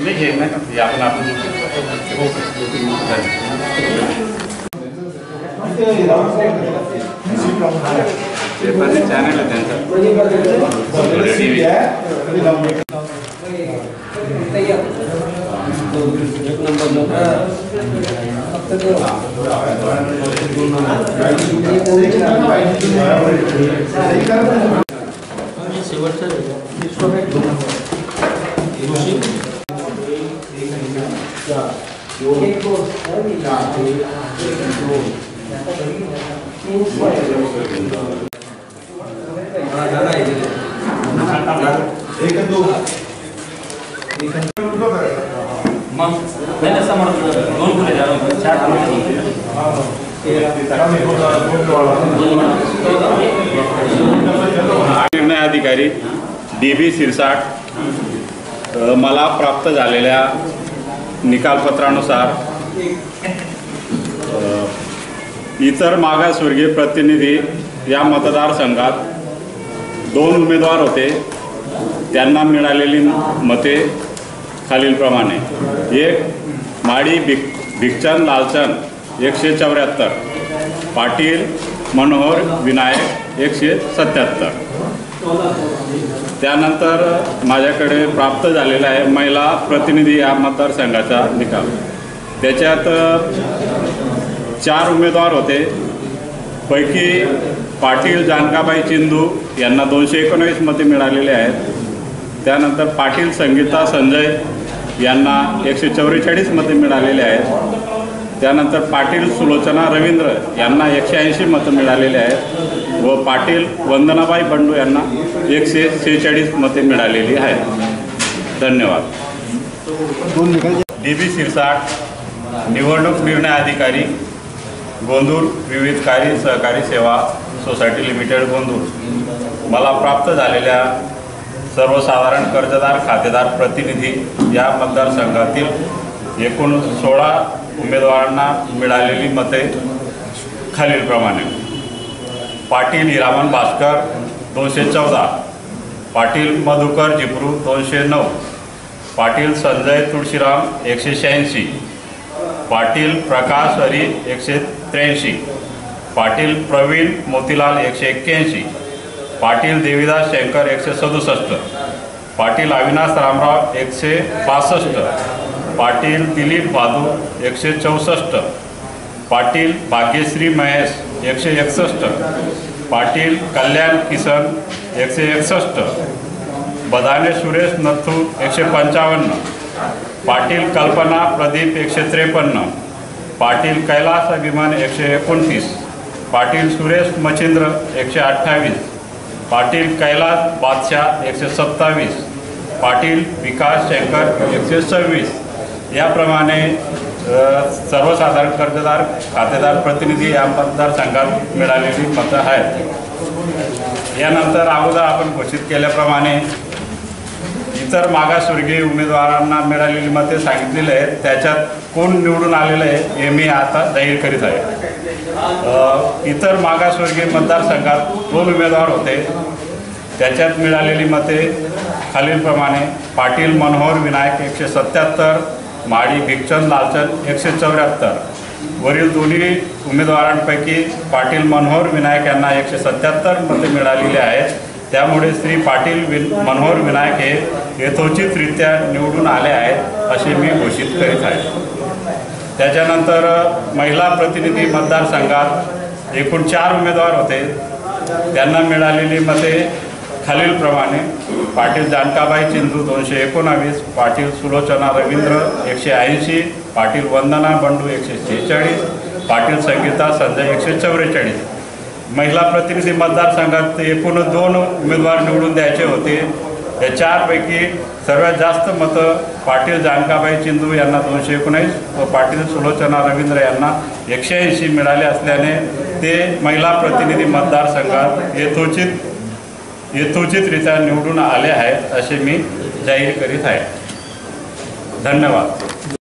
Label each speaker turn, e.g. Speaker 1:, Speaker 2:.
Speaker 1: नाही हे नाही हे आपण आपण पेपरचे चॅनल आहे त्यांचं टी व्ही निर्णय अधिकारी डी बी सिरसाट मला प्राप्त झालेल्या निकालपत्रानुसार इतर मागासवर्गीय प्रतिनिधी या मतदारसंघात दोन उमेदवार होते. त्यांना मिळालेली मते खालीलप्रमाणे. एक माडी भिक भिकचंद लालचंद एकशे चौऱ्याहत्तर. पाटील मनोहर विनायक एकशे सत्याहत्तर. त्यानंतर माझ्याकडे प्राप्त झालेला आहे महिला प्रतिनिधी या मतदारसंघाचा निकाल. त्याच्यात चार उमेदवार होते. पैकी पाटील जानकाबाई चिंदू यांना दोनशे एकोणावीस मते मिळालेले आहेत. त्यानंतर पाटील संगीता संजय यांना एकशे चौवेचाळीस मते मिळालेले आहेत. त्यानंतर पाटील सुलोचना रवींद्र यांना एकशे ऐंशी मतं मिळालेले आहेत. व पाटील वंदनाबाई बंडू यांना एकशे सेहेचाळीस मते मिळालेली आहेत. धन्यवाद. डी बी शिरसाट निवडणूक निर्णय अधिकारी गोंदूर विविधकारी सहकारी सेवा सोसायटी लिमिटेड गोंदूर. मला प्राप्त झालेल्या सर्वसाधारण कर्जदार खातेदार प्रतिनिधी या मतदारसंघातील एकूण सोळा उमेदवारांना मिळालेली मते खालीलप्रमाणे. पाटील हिरामन भास्कर दोनशे चौदा पाटील मधुकर जिप्रू दोनशे नऊ पाटील संजय तुळशीराम एकशे शहाऐंशी पाटील प्रकाश हरी एकशे त्र्याऐंशी पाटील प्रवीण मोतीलाल एकशे एक्क्याऐंशी पाटील देवीदास शंकर एकशे सदुसष्ट पाटील अविनाश रामराव एकशे बासष्ट पाटील दिलीप भादू एकशे चौसष्ट. पाटील भाग्यश्री महेश एकशे एकसष्ट. पाटील कल्याण किसन एकशे एकसष्ट. बदाने सुरेश नथू एकशे पंचावन्न. पाटील कल्पना प्रदीप एकशे त्रेपन्न. पाटील कैलास अभिमान एकशे एकोणतीस. पाटील सुरेश मच्छिंद्र एकशे अठ्ठावीस. पाटील कैलास बादशाह एकशे सत्तावीस. पाटील विकास शंकर एकशे सव्वीस. याप्रमाणे सर्वसाधारण कर्जदार खातेदार प्रतिनिधी या मतदारसंघात मिळालेली मतं आहेत. यानंतर अगोदर आपण घोषित केल्याप्रमाणे इतर मागासवर्गीय उमेदवारांना मिळालेली मते सांगितलेली आहेत. त्याच्यात कोण निवडून आलेलं आहे हे मी आता जाहीर करीत आहे. इतर मागासवर्गीय मतदारसंघात दोन उमेदवार होते. त्याच्यात मिळालेली मते खालीलप्रमाणे पाटील मनोहर विनायक एकशे सत्याहत्तर माळी भिकचंद लालचंद एकशे चौऱ्याहत्तर. वरील दोन्ही उमेदवारांपैकी पाटील मनोहर विनायक यांना एकशे सत्याहत्तर मते मिळालेली आहेत. त्यामुळे श्री पाटील विन मनोहर विनायक हे यथोचितरित्या निवडून आले आहेत असे मी घोषित करीत आहे. त्याच्यानंतर महिला प्रतिनिधी मतदारसंघात एकूण चार उमेदवार होते. त्यांना मिळालेली मते खालीलप्रमाणे पाटील जानकाबाई चिंदू दोनशे एकोणावीस पाटील सुलोचना रवींद्र एकशे ऐंशी पाटील वंदना बंडू एकशे शेहेचाळीस पाटील संगीता संजय एकशे चौवेचाळीस. महिला प्रतिनिधी मतदारसंघात एकूण दोन उमेदवार निवडून द्यायचे होते. या चारपैकी सर्वात जास्त मतं पाटील जानकाबाई चिंदू यांना दोनशे एकोणीस व पाटील सुलोचना रवींद्र यांना एकशे ऐंशी मिळाले असल्याने ते महिला प्रतिनिधी मतदारसंघात यथोचित यथोचितरित्या निवडून आले आहेत असे मी जाहीर करीत आहे. धन्यवाद.